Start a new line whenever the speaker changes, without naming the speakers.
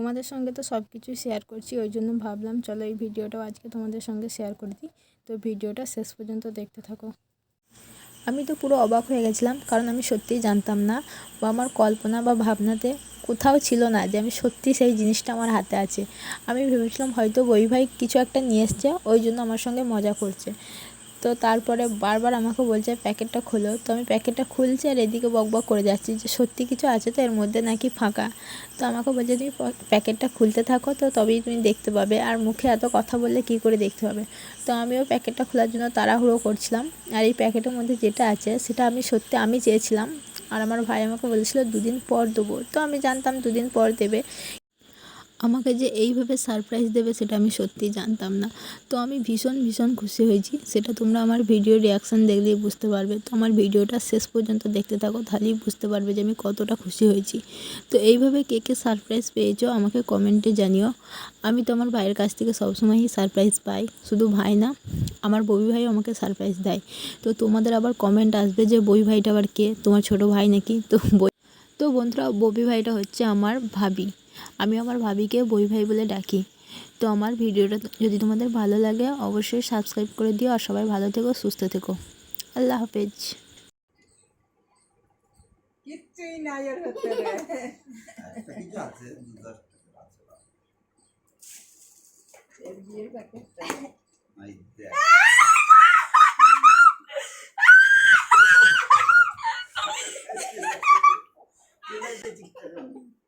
তোমাদের সঙ্গে তো সব কিছুই শেয়ার করছি, ওই জন্য ভাবলাম চলো এই ভিডিওটাও আজকে তোমাদের সঙ্গে শেয়ার করে দিই। তো ভিডিওটা শেষ পর্যন্ত দেখতে থাকো। আমি তো পুরো অবাক হয়ে গেছিলাম, কারণ আমি সত্যিই জানতাম না বা আমার কল্পনা বা ভাবনাতে কোথাও ছিল না যে আমি সত্যি সেই জিনিসটা আমার হাতে আছে। আমি ভেবেছিলাম হয়তো বই ভাই কিছু একটা নিয়ে এসছে, ওই জন্য আমার সঙ্গে মজা করছে। তো তারপরে বারবার আমাকে বলছে, প্যাকেটটা খোলো। তো আমি প্যাকেটটা খুলছি আর এদিকে বকবক করে যাচ্ছি যে, সত্যি কিছু আছে তো? এর মধ্যে নাকি ফাঁকা? তো আমাকে বলছে, তুমি প্যাকেটটা খুলতে থাকো তো, তবেই তুমি দেখতে পাবে। আর মুখে এত কথা বললে কী করে দেখতে পাবে? তো আমিও প্যাকেটটা খোলার জন্য তাড়াহুড়ো করছিলাম। আর এই প্যাকেটের মধ্যে যেটা আছে, সেটা আমি সত্যি আমি চেয়েছিলাম। আর আমার ভাই আমাকে বলেছিল, দুদিন পর দেবো। তো আমি জানতাম দুদিন পর দেবে। আমাকে যে এইভাবে সারপ্রাইজ দেবে সেটা আমি সত্যিই জানতাম না। তো আমি ভীষণ ভীষণ খুশি হয়েছি। সেটা তোমরা আমার ভিডিও রিয়াকশান দেখলেই বুঝতে পারবে। তো আমার ভিডিওটা শেষ পর্যন্ত দেখতে থাকো, তাহলেই বুঝতে পারবে যে আমি কতটা খুশি হয়েছি। তো এইভাবে কে কে সারপ্রাইজ পেয়েছ আমাকে কমেন্টে জানিও। আমি তো আমার ভাইয়ের কাছ থেকে সবসময়ই সারপ্রাইজ পাই। শুধু ভাই না, আমার ববি ভাইও আমাকে সারপ্রাইজ দেয়। তো তোমাদের আবার কমেন্ট আসবে যে বই ভাইটা আবার কে? তোমার ছোট ভাই নাকি? তো বই তো বন্ধুরা, ববি ভাইটা হচ্ছে আমার ভাবি। আমি আমার ভাবিকে বই ভাই বলে ডাকি। তো আমার ভিডিওটা যদি তোমাদের ভালো লাগে অবশ্যই সাবস্ক্রাইব করে দিও আর সবাই ভালো থেকো সুস্থ থেকো। আল্লাহ হাফেজ।
Thank you.